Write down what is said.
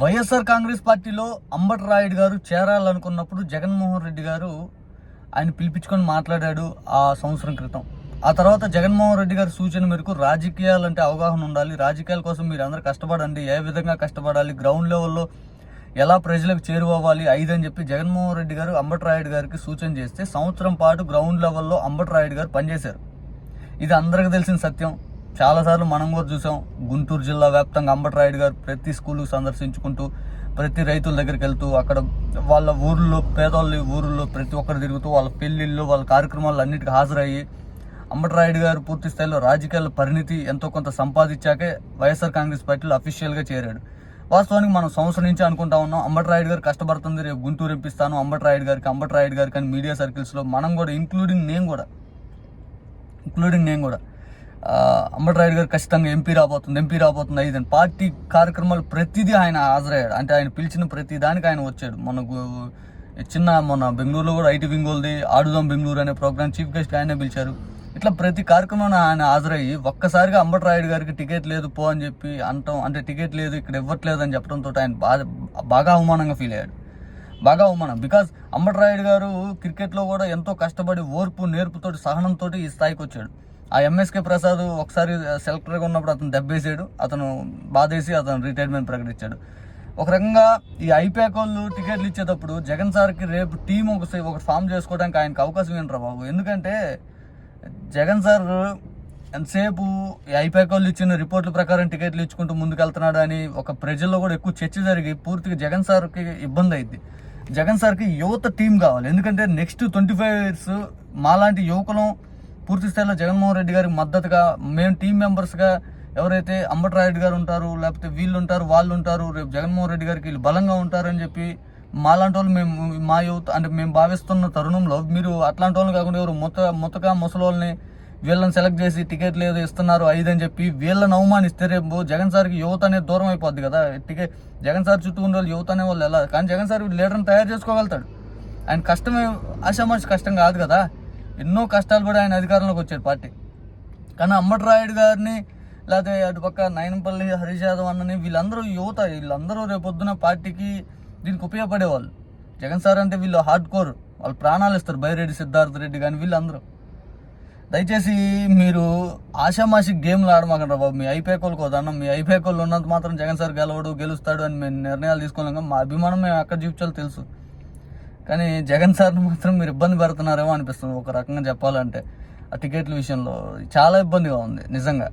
వైఎస్ఆర్ కాంగ్రెస్ పార్టీలో అంబట్ రాయుడు గారు చేరాలనుకున్నప్పుడు జగన్మోహన్ రెడ్డి గారు ఆయన పిలిపించుకొని మాట్లాడాడు ఆ సంవత్సరం క్రితం. ఆ తర్వాత జగన్మోహన్ రెడ్డి గారి సూచన మేరకు రాజకీయాలంటే అవగాహన ఉండాలి. రాజకీయాల కోసం మీరు అందరూ కష్టపడండి. ఏ విధంగా కష్టపడాలి? గ్రౌండ్ లెవెల్లో ఎలా ప్రజలకు చేరువవ్వాలి? ఐదు అని చెప్పి జగన్మోహన్ రెడ్డి గారు అంబటి రాయుడు గారికి సూచన చేస్తే సంవత్సరం పాటు గ్రౌండ్ లెవెల్లో అంబటి రాయుడు గారు పనిచేశారు. ఇది అందరికీ తెలిసిన సత్యం. చాలాసార్లు మనం కూడా చూసాం గుంటూరు జిల్లా వ్యాప్తంగా అంబటి రాయుడు గారు ప్రతి స్కూల్ సందర్శించుకుంటూ ప్రతి రైతుల దగ్గరికి వెళ్తూ అక్కడ వాళ్ళ ఊర్లో పేదవాళ్ళ ఊర్లో ప్రతి ఒక్కరు తిరుగుతూ వాళ్ళ పెళ్ళిళ్ళు వాళ్ళ కార్యక్రమాలు అన్నిటికీ హాజరయ్యి అంబటరాయుడు గారు పూర్తి స్థాయిలో రాజకీయాల పరిణితి ఎంతో కొంత సంపాదించాకే వైఎస్ఆర్ కాంగ్రెస్ పార్టీలో అఫీషియల్గా చేరాడు. వాస్తవానికి మనం సంవత్సరం నుంచి అనుకుంటా ఉన్నాం అంబటరాయుడు గారు కష్టపడుతుంది రేపు గుంటూరు ఎంపిస్తాను అంబటరాయుడు గారికి అంబటరాయుడు గారికి అని మీడియా సర్కిల్స్లో మనం కూడా ఇంక్లూడింగ్ నేను కూడా ఇంక్లూడింగ్ నేను కూడా అంబటి రాయుడు గారు ఖచ్చితంగా ఎంపీ రాబోతుంది ఎంపీ రాబోతుంది ఐదని పార్టీ కార్యక్రమాలు ప్రతిదీ ఆయన హాజరయ్యాడు. అంటే ఆయన పిలిచిన ప్రతి దానికి ఆయన వచ్చాడు. మనకు చిన్న మొన్న బెంగళూరులో కూడా ఐటీ వింగోల్ది ఆడుదాం బెంగళూరు అనే ప్రోగ్రామ్ చీఫ్ గెస్ట్ ఆయనే పిలిచారు. ఇట్లా ప్రతి కార్యక్రమం ఆయన హాజరయ్యి ఒక్కసారిగా అంబటి రాయుడు గారికి టికెట్ లేదు పో అని చెప్పి అంటాం. అంటే టికెట్ లేదు ఇక్కడ ఇవ్వట్లేదు అని చెప్పడంతో ఆయన బాగా బాగా అవమానంగా ఫీల్ అయ్యాడు. బాగా అవమానం. బికాజ్ అంబటి రాయుడు గారు క్రికెట్లో కూడా ఎంతో కష్టపడి ఓర్పు నేర్పుతోటి సహనంతో ఈ స్థాయికి వచ్చాడు. ఆ ఎంఎస్కే ప్రసాద్ ఒకసారి సెలెక్టర్గా ఉన్నప్పుడు అతను దెబ్బేసాడు. అతను బాధేసి అతను రిటైర్మెంట్ ప్రకటించాడు. ఒక రకంగా ఈ ఐపాక్ వాళ్ళు టికెట్లు ఇచ్చేటప్పుడు జగన్ సార్కి రేపు టీం ఒకసారి ఒక ఫామ్ చేసుకోవడానికి ఆయనకు అవకాశం ఏంట్రా బాబు? ఎందుకంటే జగన్ సార్ ఎంతసేపు ఈ ఐపాక్ వాళ్ళు ఇచ్చిన రిపోర్ట్ల ప్రకారం టికెట్లు ఇచ్చుకుంటూ ముందుకెళ్తున్నాడు అని ఒక ప్రజల్లో కూడా ఎక్కువ చర్చ జరిగి పూర్తిగా జగన్ సార్కి ఇబ్బంది అయింది. జగన్ సార్కి యువత టీం కావాలి. ఎందుకంటే నెక్స్ట్ ట్వంటీ ఫైవ్ ఇయర్స్ మాలాంటి యువకులం పూర్తి స్థాయిలో జగన్మోహన్ రెడ్డి గారికి మద్దతుగా మేము టీం మెంబర్స్గా ఎవరైతే అంబట్రాయుడు గారు ఉంటారు లేకపోతే వీళ్ళు ఉంటారు వాళ్ళు ఉంటారు రేపు జగన్మోహన్ రెడ్డి గారికి వీళ్ళు బలంగా ఉంటారని చెప్పి మాలాంటి వాళ్ళు మేము మా యువత అంటే మేము భావిస్తున్న తరుణంలో మీరు అట్లాంటి వాళ్ళు కాకుండా ఎవరు మొత్త మొత్తగా ముసలోళ్ళని వీళ్ళని సెలెక్ట్ చేసి టికెట్ లేదు ఇస్తున్నారు ఐదని చెప్పి వీళ్ళని అవమానిస్తే రేపు జగన్ సార్కి యువత అనేది దూరం అయిపోద్ది కదా. టికెట్ జగన్ సార్ చుట్టూ ఉండే వాళ్ళు యువత అనే వాళ్ళు ఎలా? కానీ జగన్ సార్ లీడర్ని తయారు చేసుకోగలుగుతాడు. ఆయన కష్టమే ఆశామాషి కష్టం కాదు కదా. ఎన్నో కష్టాలు పడి ఆయన అధికారంలోకి వచ్చాడు పార్టీ. కానీ అంబటి రాయుడు గారిని లేకపోతే అటుపక్క నయనపల్లి హరీష్ యాదవ్ అన్నని వీళ్ళందరూ యువత వీళ్ళందరూ రేపొద్దున పార్టీకి దీనికి ఉపయోగపడేవాళ్ళు. జగన్ సార్ అంటే వీళ్ళు హార్డ్ కోర్ వాళ్ళు ప్రాణాలు ఇస్తారు బైరెడ్డి సిద్ధార్థ రెడ్డి కానీ వీళ్ళందరూ. దయచేసి మీరు ఆషామాషి గేమ్లు ఆడమాకండి బాబు. మీ ఐపీఎల్ కోదన్న మీ ఐపీఎల్ ఉన్నంత మాత్రం జగన్ సార్ గెలవడు గెలుస్తాడు అని మేము నిర్ణయాలు తీసుకోలేం. మా అభిమానం మేము ఎక్కడ చూపించాలో తెలుసు. కానీ జగన్ సార్ని మాత్రం మీరు ఇబ్బంది పెడుతున్నారేమో అనిపిస్తుంది. ఒక రకంగా చెప్పాలంటే ఆ టికెట్ల విషయంలో చాలా ఇబ్బందిగా ఉంది నిజంగా.